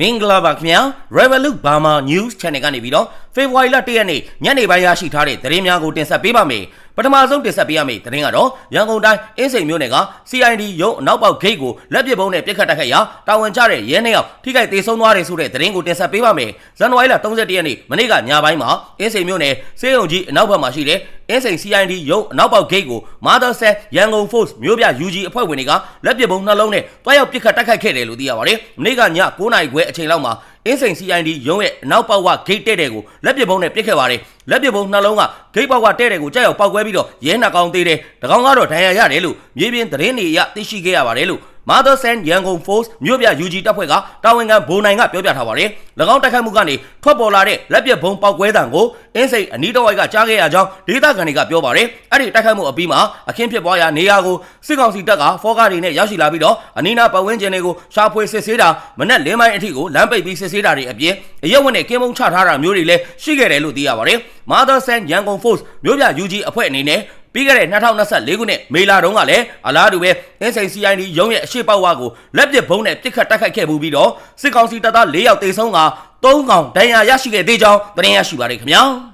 မင်္ဂလာပါခင်ဗျာ Revolut Burma News Channel ကနေပြီးတော့ဖေဖော်ဝါရီလ1ရက်နေ့ညနေပိုင်းရရှိထားတဲ့သတင်းများကိုတင်ဆက်ပေးပါမယ် ပထမဆုံးတင်ဆက်ပေးရမယ့်သတင်းကတော့ရန်ကုန်တိုင်းအင်းစိန်မြို့နယ်က CID ရုံးအနောက်ပေါက်ဂိတ်ကိုလက်ပစ်ပုံးနဲ့ပြစ်ခတ်တိုက်ခိုက်ရာတာဝန်ကျတဲ့ရဲနှစ်ယောက်ထိခိုက်ဒေဆုံးသွားတယ်ဆိုတဲ့သတင်းကိုတင်ဆက်ပေးပါမယ်ဇန်နဝါရီလ31ရက်နေ့မနေ့ကညပိုင်းမှာအင်းစိန်မြို့နယ်စေယုံကြီးအနောက်ဘက်မှာရှိတဲ့အင်းစိန် CID ရုံးအနောက်ပေါက်ဂိတ်ကို Mother Set ရန်ကုန် Force မြို့ပြ UG အဖွဲ့ဝင်တွေကလက်ပစ်ပုံးနှလုံးနဲ့တွားရောက်ပြစ်ခတ်တိုက်ခိုက်ခဲ့တယ်လို့သိရပါတယ်မနေ့ကည9:00နာရီခွဲအချိန်လောက်မှာ အင်းစိန် CID ရုံးရဲ့အနောက်ပေါက်ကဂိတ်တဲ့တဲ့ကိုလက်ပစ်ပုံးနဲ့ပစ်ခဲ့ပါတယ်လက်ပစ်ပုံးနှလုံးကဂိတ်ပေါက်ကတဲ့တဲ့ကိုကြောက်ရောက်ပောက်ကွဲပြီးတော့ရဲနှကောင်သေးတယ်တကောင်ကတော့ဒဏ်ရာရတယ်လို့မြေပြင်သတင်းတွေအရသိရှိခဲ့ရပါတယ်လို့ Mother Sand Yangon Force မြို့ပြ UG တပ်ဖွဲ့ကတာဝန်ခံဘိုးနိုင်ကပြောပြထားပါတယ်။၎င်းတိုက်ခိုက်မှုကနေထွက်ပေါ်လာတဲ့လက်ပစ်ဘုံပေါက်ကွဲတံကိုအင်းစိန်အနီးတစ်ဝိုက်ကကြားခဲ့ရကြောင်းဒေသခံတွေကပြောပါတယ်။အဲ့ဒီတိုက်ခိုက်မှုအပြီးမှာအခင်းဖြစ်ပွားရာနေရာကိုစစ်ကောင်စီတပ်ကဖောကားတွေနဲ့ရောက်ရှိလာပြီးတော့အနီးနားပတ်ဝန်းကျင်တွေကိုရှာဖွေစစ်ဆေးတာမနက်လင်းပိုင်းအထိကိုလမ်းပိတ်ပြီးစစ်ဆေးတာတွေအပြင်အရက်ဝက်နဲ့ကင်းမုံချထားတာမျိုးတွေလည်းရှိခဲ့တယ်လို့သိရပါတယ်။ Mother Sand Yangon Force မြို့ပြ UG အဖွဲ့အနေနဲ့ ပြီးခဲ့တဲ့2024ခုနှစ်မေလတုန်းကလည်းအလားတူပဲ NCCID ရုံးရဲ့အရှိပောက်ဝါကိုလက်ပစ်ဘုံနဲ့ပစ်ခတ်တိုက်ခိုက်ခဲ့မှုပြီးတော့စစ်ကောင်စီတပ်သား၄ယောက်တေဆုံးက၃កောင်ဒဏ်ရာရရှိခဲ့သေးကြောင်းသတင်းရရှိပါတယ်ခင်ဗျာ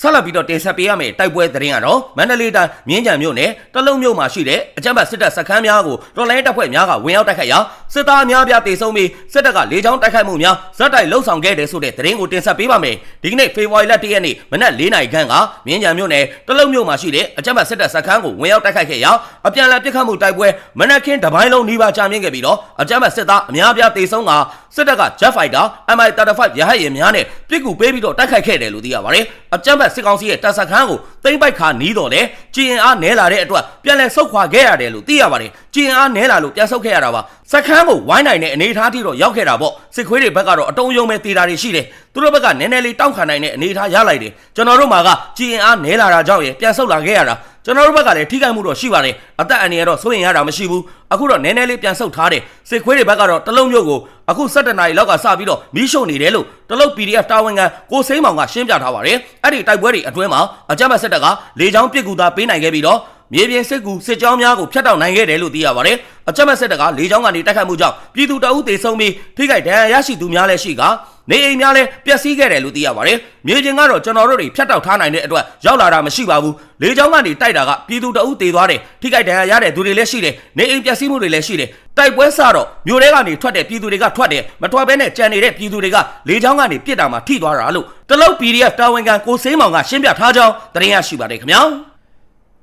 ဆက်လက်ပြီးတော့တင်ဆက်ပေးရမယ့်တိုက်ပွဲသတင်းကတော့မန္တလေးတိုင်းမြင်းကြံမြို့နယ်တလုံးမြို့မှာရှိတဲ့အကြမ်းဖက်စစ်တပ်စခန်းများကိုတော်လိုင်းတပ်ဖွဲ့များကဝင်ရောက်တိုက်ခိုက်ရာစစ်သားအများပြားတေဆုံးပြီးစစ်တပ်ကလေကြောင်းတိုက်ခိုက်မှုများဇက်တိုက်လှုပ်ဆောင်ခဲ့တယ်ဆိုတဲ့သတင်းကိုတင်ဆက်ပေးပါမယ်ဒီကနေ့ဖေဖော်ဝါရီလ၁ရက်နေ့မနက်၄နာရီခန့်ကမြင်းကြံမြို့နယ်တလုံးမြို့မှာရှိတဲ့အကြမ်းဖက်စစ်တပ်စခန်းကိုဝင်ရောက်တိုက်ခိုက်ခဲ့ရာအပြန်အလှန်ပစ်ခတ်မှုတိုက်ပွဲမနက်ခင်းတပိုင်းလုံးနှီးပါကြာမြင့်ခဲ့ပြီးတော့အကြမ်းဖက်စစ်သားအများပြားတေဆုံးက စစ်တပ်က Jet Fighter MI-35 ရဟတ်ယာဉ်များနဲ့ပစ်ကူပေးပြီးတော့တိုက်ခိုက်ခဲ့တယ်လို့သိရပါတယ်အကြမ်းဖက်စစ်ကောင်စီရဲ့တပ်စခန်းကိုတိမ့်ပိုက်ခါနီးတော့လေကျင်းအားနဲလာတဲ့အတွက်ပြန်လဲဆုတ်ခွာခဲ့ရတယ်လို့သိရပါတယ်ကျင်းအားနဲလာလို့ပြန်ဆုတ်ခဲ့ရတာပါစခန်းကိုဝိုင်းနိုင်တဲ့အနေအထားထိတော့ရောက်ခဲ့တာပေါ့စစ်ခွေးတွေဘက်ကတော့အတုံးယုံပဲတေတာတွေရှိတယ်သူတို့ဘက်ကနည်းနည်းလေးတောင့်ခံနိုင်တဲ့အနေအထားရလိုက်တယ်ကျွန်တော်တို့မှာကကျင်းအားနဲလာတာကြောင့်ရပြန်ဆုတ်လာခဲ့ရတာကျွန်တော်တို့ဘက်ကလည်းထိခိုက်မှုတော့ရှိပါတယ်အသက်အန္တရာယ်တော့စိုးရင်ရတာမရှိဘူးအခုတော့နည်းနည်းလေးပြန်ဆုတ်ထားတယ်စစ်ခွေးတွေဘက်ကတော့တလုံးမျိုးကိုအခု17နာရီလောက်ကစပြီးတော့မီးရှို့နေတယ်လို့တလုံး PDF တာဝန်ခံကိုစိမ့်မောင်ကရှင်းပြထားပါတယ်အဲ့ဒီတိုက်ပွဲတွေအတွင်းမှာအကြမ်းဖက်စစ်တပ်ကလေကြောင်းပစ်ကူသားပေးနိုင်ခဲ့ပြီးတော့ မြေပြင်စစ်ကူစစ်ကြောင်းများကိုဖျက်တောက်နိုင်ခဲ့တယ်လို့သိရပါတယ်အကြမ်းဖက်စစ်တပ်ကလေကြောင်းကနေတိုက်ခတ်မှုကြောင့်ပြည်သူတအုပ်သေဆုံးပြီးထိခိုက်ဒဏ်ရာရရှိသူများလည်းရှိကနေအိမ်များလည်းပျက်စီးခဲ့တယ်လို့သိရပါတယ်မြေပြင်ကတော့ကျွန်တော်တို့တွေဖျက်တောက်ထားနိုင်တဲ့အတွက်ရောက်လာတာမရှိပါဘူးလေကြောင်းကနေတိုက်တာကပြည်သူတအုပ်သေသွားတယ်ထိခိုက်ဒဏ်ရာရတဲ့သူတွေလည်းရှိတယ်နေအိမ်ပျက်စီးမှုတွေလည်းရှိတယ်တိုက်ပွဲစတော့မြို့ထဲကနေထွက်တဲ့ပြည်သူတွေကထွက်တယ်မထွက်ဘဲနဲ့ကြံနေတဲ့ပြည်သူတွေကလေကြောင်းကနေပြစ်တာမှထိသွားတာလို့တလုတ် PDF တာဝန်ခံကိုစိမ်းမောင်ကရှင်းပြထားကြောင်းသတင်းရရှိပါတယ်ခင်ဗျာ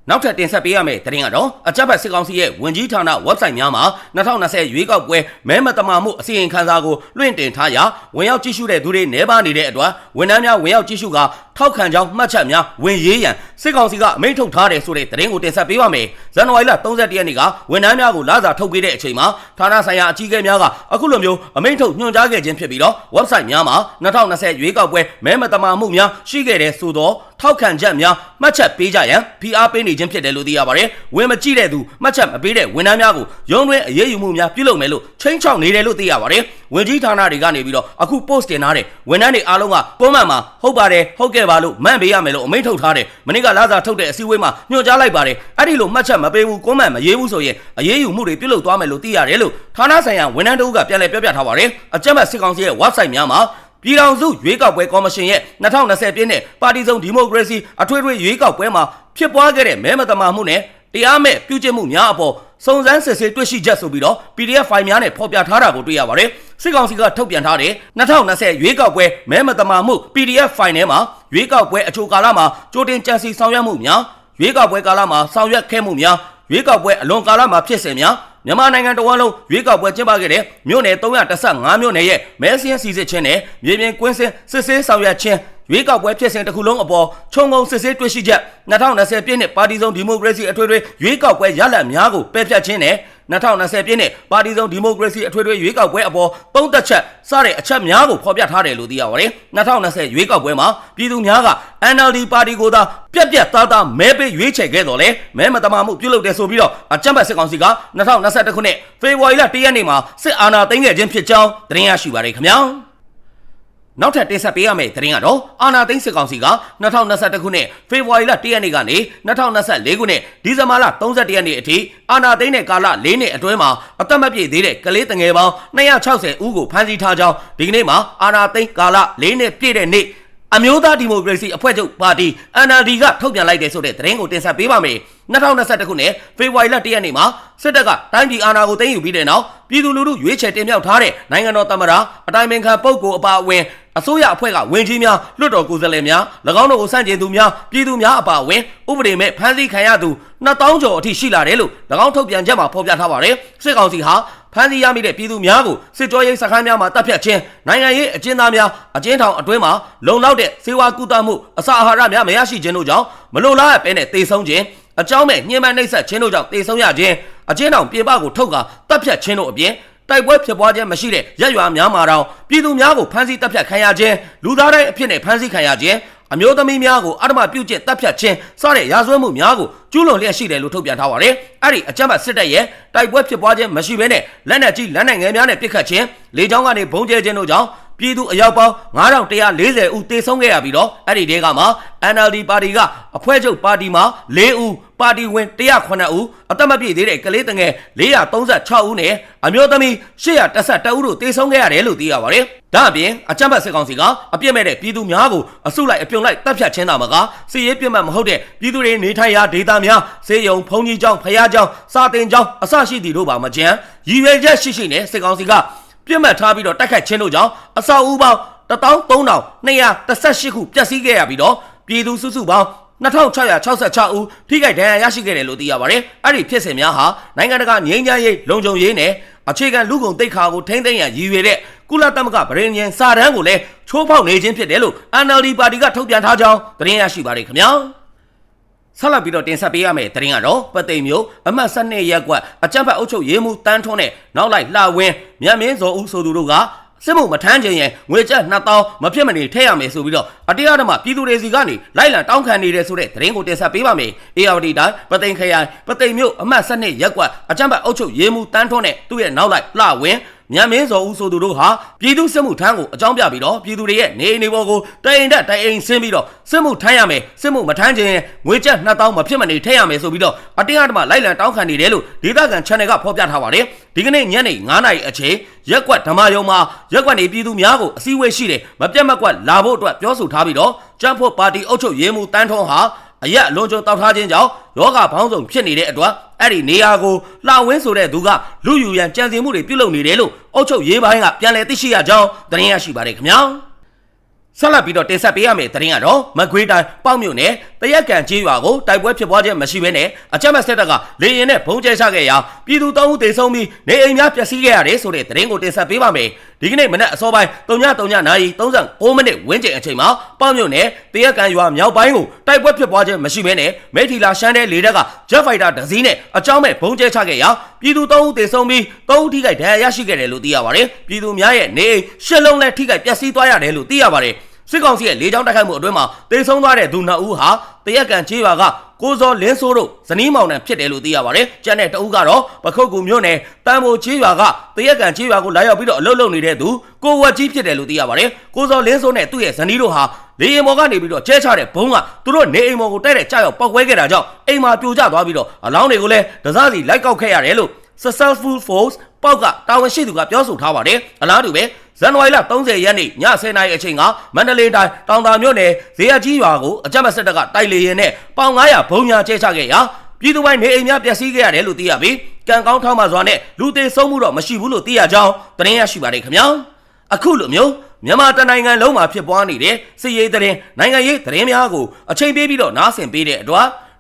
နောက်ထပ်တင်ဆက်ပေးရမယ့်သတင်းကတော့အကြက်ဖက်စစ်ကောင်စီရဲ့ဝင်ကြီးဌာန website များမှာ2020ရွေးကောက်ပွဲမဲမတမာမှုအစီရင်ခံစာကိုလွှင့်တင်ထားရာဝင်ရောက်ကြည့်ရှုတဲ့သူတွေနှဲပါနေတဲ့အတွက်ဝန်ထမ်းများဝင်ရောက်ကြည့်ရှုကထောက်ခံကြောင်းမှတ်ချက်များဝင်ရေးရန်စစ်ကောင်စီကအမိန့်ထုတ်ထားတယ်ဆိုတဲ့သတင်းကိုတင်ဆက်ပေးပါမယ်။ဇန်နဝါရီလ31ရက်နေ့ကဝန်ထမ်းများကိုလာစာထုတ်ပေးတဲ့အချိန်မှာဌာနဆိုင်ရာအကြီးအကဲများကအခုလိုမျိုးအမိန့်ထုတ်ညွှန်ကြားခဲ့ခြင်းဖြစ်ပြီးတော့ website များမှာ2020ရွေးကောက်ပွဲမဲမတမာမှုများရှိခဲ့တဲ့ဆိုတော့ ထောက်ခံချက်များမှတ်ချက်ပေးကြရန်ဖိအားပေးနေခြင်းဖြစ်တယ်လို့သိရပါတယ်။ဝင်မကြည့်တဲ့သူမှတ်ချက်မပေးတဲ့ဝန်ထမ်းများကိုရုံးတွင်အရေးယူမှုများပြုလုပ်မယ်လို့ချိန်ချောက်နေတယ်လို့သိရပါတယ်။ဝင်ကြီးဌာနတွေကနေပြီးတော့အခု post တင်ထားတဲ့ဝန်ထမ်းတွေအားလုံးကကွန်မန့်မှာဟုတ်ပါတယ်ဟုတ်ကဲ့ပါလို့မှန်ပေးရမယ်လို့အမိန့်ထုတ်ထားတယ်။မနေ့ကလာစာထုတ်တဲ့အစည်းအဝေးမှာညွှန်ကြားလိုက်ပါတယ်။အဲ့ဒီလိုမှတ်ချက်မပေးဘူးကွန်မန့်မရေးဘူးဆိုရင်အရေးယူမှုတွေပြုလုပ်သွားမယ်လို့သိရတယ်လို့ဌာနဆိုင်ရာဝန်ထမ်းတို့ကပြန်လည်ပြောပြထားပါတယ်။အကြမ်းဖက်စစ်ကောင်စီရဲ့ website များမှာ ပြည်ထောင်စုရွေးကောက်ပွဲကော်မရှင်ရဲ့2020ပြည့်နှစ်ပါတီစုံဒီမိုကရေစီအထွေထွေရွေးကောက်ပွဲမှာဖြစ်ပွားခဲ့တဲ့မဲမတမာမှုနဲ့တရားမဲ့ပြုကျင့်မှုများအပေါ်စုံစမ်းစစ်ဆေးတွေ့ရှိချက်ဆိုပြီးတော့ PDF ဖိုင်များနဲ့ဖော်ပြထားတာကိုတွေ့ရပါတယ်။စစ်ကောင်စီကထုတ်ပြန်ထားတဲ့2020ရွေးကောက်ပွဲမဲမတမာမှု PDF ဖိုင်ထဲမှာရွေးကောက်ပွဲအချိုကာလမှာကြိုတင်ကြံစည်ဆောင်ရွက်မှုများရွေးကောက်ပွဲကာလမှာဆောင်ရွက်ခဲ့မှုများရွေးကောက်ပွဲအလွန်ကာလမှာဖြစ်စဉ်များ မြန်မာနိုင်ငံတော်ဝန်လုံးရွေးကောက်ပွဲကျင်းပခဲ့တဲ့မြို့နယ်315မြို့နယ်ရဲ့မဲဆင်းစီစစ်ခြင်းနဲ့မြေပြင်ကွင်းစင်စစ်ဆေးဆောင်ရွက်ခြင်းရွေးကောက်ပွဲဖြစ်စဉ်တစ်ခုလုံးအပေါ်ခြုံငုံစစ်ဆေးတွေ့ရှိချက်2020ပြည့်နှစ်ပါတီစုံဒီမိုကရေစီအထွေထွေရွေးကောက်ပွဲရလဒ်များကိုပယ်ဖျက်ခြင်းနဲ့ 2020ပြည့်နှစ်ပါတီစုံဒီမိုကရေစီအထွေထွေရွေးကောက်ပွဲအပေါ်သုံးသက်ချက်စတဲ့အချက်များကိုဖော်ပြထားတယ်လို့သိရပါတယ်2020ရွေးကောက်ပွဲမှာပြည်သူများက NLD ပါတီကိုသာပြက်ပြက်သားသားမဲပေးရွေးချယ်ခဲ့တော်လဲမဲမတမာမှုပြုလုပ်တယ်ဆိုပြီးတော့အကြမ်းဖက်စစ်ကောင်စီက2021ခုနှစ်ဖေဖော်ဝါရီလ1ရက်နေ့မှာစစ်အာဏာသိမ်းခဲ့ခြင်းဖြစ်ကြောင်းသတင်းရရှိပါတယ်ခင်ဗျာ နောက်ထပ်တင်ဆက်ပေးရမယ့်သတင်းကတော့အာနာသိန်းစစ်ကောင်စီက2021ခုနှစ်ဖေဖော်ဝါရီလ1ရက်နေ့ကနေ2024ခုနှစ်ဒီဇင်ဘာလ31ရက်နေ့အထိအာနာသိန်းတဲ့ကာလ၄နှစ်အတွင်းမှာအသက်မပြည့်သေးတဲ့ကလေးတငယ်ပေါင်း260ဦးကိုဖမ်းဆီးထားကြောင်းဒီကနေ့မှာအာနာသိန်းကာလ၄နှစ်ပြည့်တဲ့နေ့ အမျိုးသားဒီမိုကရေစီအဖွဲ့ချုပ်ပါတီ NLD ကထုတ်ပြန်လိုက်တဲ့ဆိုတဲ့သတင်းကိုတင်ဆက်ပေးပါမယ်။2021ခုနှစ်ဖေဖော်ဝါရီလ1ရက်နေ့မှာစစ်တပ်ကတိုင်းပြည်အာဏာကိုသိမ်းယူပြီးတဲ့နောက်ပြည်သူလူထုရွေးချယ်တင်မြှောက်ထားတဲ့နိုင်ငံတော်သမ္မတအတိုင်းပင်ခံပုဂ္ဂိုလ်အပါအဝင်အစိုးရအဖွဲ့ကဝင်ကြီးများလွှတ်တော်ကိုယ်စားလှယ်များ၎င်းတို့ကိုစန့်ကျင်သူများပြည်သူများအပါအဝင်ဥပဒေမဲ့ဖမ်းဆီးခံရသူ2000ကျော်အထိရှိလာတယ်လို့၎င်းထုတ်ပြန်ချက်မှာဖော်ပြထားပါတယ်။စစ်ကောင်စီဟာ ဖမ်းဆီးရမိတဲ့ပြည်သူများကိုစစ်ကြောရေးစခန်းများမှာတပ်ဖြတ်ခြင်းနိုင်ငံရေးအကျဉ်းသားများအကျဉ်းထောင်အတွင်းမှာလုံလောက်တဲ့စေဝါကူတာမှုအစာအာဟာရများမရရှိခြင်းတို့ကြောင့်မလုံလောက်ပဲနဲ့တေဆုံးခြင်းအကြောင်းမဲ့ညှဉ်းပန်းနှိပ်စက်ခြင်းတို့ကြောင့်တေဆုံးရခြင်းအကျဉ်းထောင်ပြင်ပကိုထုတ်ကာတပ်ဖြတ်ခြင်းတို့အပြင်တိုက်ပွဲဖြစ်ပွားခြင်းမရှိတဲ့ရက်ရွာများမှာတော့ပြည်သူများကိုဖမ်းဆီးတပ်ဖြတ်ခံရခြင်းလူသားတိုင်းအဖြစ်နဲ့ဖမ်းဆီးခံရခြင်း အမျိုးသမီးများကိုအဓမ္မပြုကျင့်တပ်ဖြတ်ခြင်းစတဲ့ရာဇဝတ်မှုများကိုကျူးလွန်လျက်ရှိတယ်လို့ထုတ်ပြန်ထားပါတယ်။အဲ့ဒီအကြမ်းဖက်စစ်တပ်ရဲ့တိုက်ပွဲဖြစ်ပွားခြင်းမရှိဘဲနဲ့လက်နက်ကြီးလက်နက်ငယ်များနဲ့ပစ်ခတ်ခြင်းလေကြောင်းကနေဘုံကျဲခြင်းတို့ကြောင့် ပြည်သူအယောက်ပေါင်း9140ဦးတေဆုံးခဲ့ရပြီးတော့အဲ့ဒီတဲကမှာ NLD ပါတီကအဖွဲ့ချုပ်ပါတီမှာ4ဦးပါတီဝင်109ဦးအသက်မပြည့်သေးတဲ့ကလေးတငယ်436ဦးနဲ့အမျိုးသမီး812ဦးတို့တေဆုံးခဲ့ရတယ်လို့သိရပါတယ်။ဒါအပြင်အကြမ်းဖက်စစ်ကောင်စီကအပြစ်မဲ့တဲ့ပြည်သူများကိုအစုလိုက်အပြုံလိုက်တပ်ဖြတ်ခြင်းတာမကစီရေးပြစ်မှတ်မဟုတ်တဲ့ပြည်သူတွေနေထိုင်ရာဒေသများစေယုံဖုန်ကြီးကျောင်းဖရားကျောင်းစာတင်ကျောင်းအစရှိသည်တို့ပါမကြမ်းရည်ရွယ်ချက်ရှိရှိနဲ့စစ်ကောင်စီက ပြစ်မှတ်ထားပြီးတော့တိုက်ခိုက်ခြင်းတို့ကြောင့်အဆောက်အဦပေါင်း13218ခုပျက်စီးခဲ့ရပြီးတော့ပြည်သူစုစုပေါင်း2666ဦးထိခိုက်ဒဏ်ရာရရှိခဲ့တယ်လို့သိရပါတယ်။အဲ့ဒီဖြစ်စဉ်များဟာနိုင်ငံတကာငြိမ်းချမ်းရေးလုံခြုံရေးနဲ့အခြေခံလူကုန်တိတ်ခါကိုထိမ့်သိမ်းရန်ရည်ရွယ်တဲ့ကုလသမဂ္ဂဗရင်ညင်စာတမ်းကိုလည်းချိုးဖောက်နေခြင်းဖြစ်တယ်လို့ NLD ပါတီကထုတ်ပြန်ထားကြောင်းသတင်းရရှိပါတယ်ခင်ဗျာ။ ဆက်လက်ပြီးတော့တင်ဆက်ပေးရမယ့်သတင်းကတော့ပသိမ်မျိုးအမှတ်၁၂ရက်ကွက်အကြံဖတ်အုပ်ချုပ်ရေးမှုတန်းထွန်းနဲ့နောက်လိုက်လှဝင်းမြတ်မင်းစောဦးဆိုသူတို့ကစစ်မှုမထမ်းခြင်းရဲ့ငွေကျပ်2000မဖြစ်မနေထည့်ရမယ်ဆိုပြီးတော့အတရားဓမ္မပြည်သူတွေစီကနေလိုက်လံတောင်းခံနေတဲ့ဆိုတဲ့သတင်းကိုတင်ဆက်ပေးပါမယ်။ ARD တိုင်းပသိမ်ခရိုင်ပသိမ်မြို့အမှတ်12ရက်ကွက်အကြံဖတ်အုပ်ချုပ်ရေးမှုတန်းထွန်းနဲ့သူ့ရဲ့နောက်လိုက်လှဝင်း မြတ်မင်းစော်ဦးဆိုသူတို့ဟာပြည်သူစစ်မှုထမ်းကိုအကြောင်းပြပြီးတော့ပြည်သူတွေရဲ့နေအိမ်တွေပေါ်ကိုတိုင်တက်တိုင်အိမ်ဆင်းပြီးတော့စစ်မှုထမ်းရမယ်စစ်မှုမထမ်းခြင်းငွေကျပ်2000မဖြစ်မနေထည့်ရမယ်ဆိုပြီးတော့အတင်းအဓမ္မလိုက်လံတောင်းခံနေတယ်လို့ဒေသခံ channel ကဖော်ပြထားပါတယ်ဒီကနေ့ညနေ9:00နာရီအချိန်ရက်ကွက်ဓမ္မယုံမှာရက်ကွက်နေပြည်သူများကိုအစည်းအဝေးရှိတယ်မပြတ်မကွက်လာဖို့အတွက်ပြောဆိုထားပြီးတော့ကျန်းဖို့ပါတီအုပ်ချုပ်ရေးမှူးတန်းထွန်းဟာ အရက်အလွန်ကျုံတောက်ထားခြင်းကြောင့်ယောဂဘောင်းဆောင်ဖြစ်နေတဲ့အတွက်အဲ့ဒီနေရာကိုလှဝင်းဆိုတဲ့သူကလူယူရန်ကြံစည်မှုတွေပြုလုပ်နေတယ်လို့အုပ်ချုပ်ရေးပိုင်းကပြန်လည်သိရှိရကြောင်းသတင်းရရှိပါတယ်ခင်ဗျာဆက်လက်ပြီးတော့တင်ဆက်ပေးရမယ့်သတင်းကတော့မကွေးတိုင်းပေါ့မြို့နယ် တရက်ကန်ကြီးရွာကိုတိုက်ပွဲဖြစ်ပွားခြင်းမရှိဘဲနဲ့အကြမ်းဖက်စစ်တပ်ကလေရင်နဲ့ဘုံကျဲချခဲ့ရာပြည်သူ၃ဦးသေဆုံးပြီးနေအိမ်များပျက်စီးခဲ့ရတယ်ဆိုတဲ့သတင်းကိုတင်ဆက်ပေးပါမယ်ဒီကနေ့မနက်အစောပိုင်း3:3နာရီ36မိနစ်ဝန်းကျင်အချိန်မှာပေါ့မြို့နယ်တရက်ကန်ရွာမြောက်ပိုင်းကိုတိုက်ပွဲဖြစ်ပွားခြင်းမရှိဘဲနဲ့မိထီလာရှမ်းတဲ့လေတပ်က Jet Fighter တစ်စီးနဲ့အကြောင်းမဲ့ဘုံကျဲချခဲ့ရာပြည်သူ၃ဦးသေဆုံးပြီး၃ဦးထိခိုက်ဒဏ်ရာရရှိခဲ့တယ်လို့သိရပါတယ်ပြည်သူများရဲ့နေအိမ်ရှစ်လုံးနဲ့ထိခိုက်ပျက်စီးသွားရတယ်လို့သိရပါတယ် စစ်ကောင်စီရဲ့လေကြောင်းတိုက်ခိုက်မှုအတွင်းမှာတေဆုံးသွားတဲ့သူနှစ်ဦးဟာတရက်ကန်ချေးပါကကိုစောလင်းစိုးတို့ဇနီးမောင်နှံဖြစ်တယ်လို့သိရပါတယ်။ကျန်တဲ့တဦးကတော့ပခုတ်ကူမြို့နယ်တန်ဖိုချေးရွာကတရက်ကန်ချေးရွာကိုလာရောက်ပြီးတော့အလုပ်လုပ်နေတဲ့သူကိုဝက်ကြီးဖြစ်တယ်လို့သိရပါတယ်။ကိုစောလင်းစိုးနဲ့သူ့ရဲ့ဇနီးတို့ဟာလေရင်မော်ကနေပြီးတော့ကျဲချတဲ့ဘုံကသူတို့နေအိမ်မော်ကိုတိုက်တဲ့ကြောက်ရောက်ပောက်ကွဲခဲ့တာကြောင့်အိမ်မှာပြိုကျသွားပြီးတော့အလောင်းတွေကိုလည်းဒဇစီလိုက်ကောက်ခဲ့ရတယ်လို့ successful force ပေါက်ကတာဝန်ရှိသူကပြောဆိုထားပါတယ်။အလားတူပဲဇန်နဝါရီလ30ရက်နေ့ည10:00နာရီအချိန်ကမန္တလေးတိုင်းတောင်တာမြို့နယ်ဇေယျကြီးရွာကိုအကြမ်းဖက်စစ်တပ်ကတိုက်လေရင်နဲ့ပေါင်900ဘုံညာကျဲချခဲ့ရာပြည်သူပိုင်းနေအိမ်များပျက်စီးခဲ့ရတယ်လို့သိရပြီးကံကောင်းထောက်မှစွာနဲ့လူသေးဆုံးမှုတော့မရှိဘူးလို့သိရကြောင်းသတင်းရရှိပါတယ်ခင်ဗျာအခုလိုမျိုးမြန်မာတနိုင်ငံလုံးမှာဖြစ်ပွားနေတဲ့စစ်ရေးသတင်းနိုင်ငံရေးသတင်းများကိုအချိန်ပေးပြီးတော့နားဆင်ပေးတဲ့အတွက်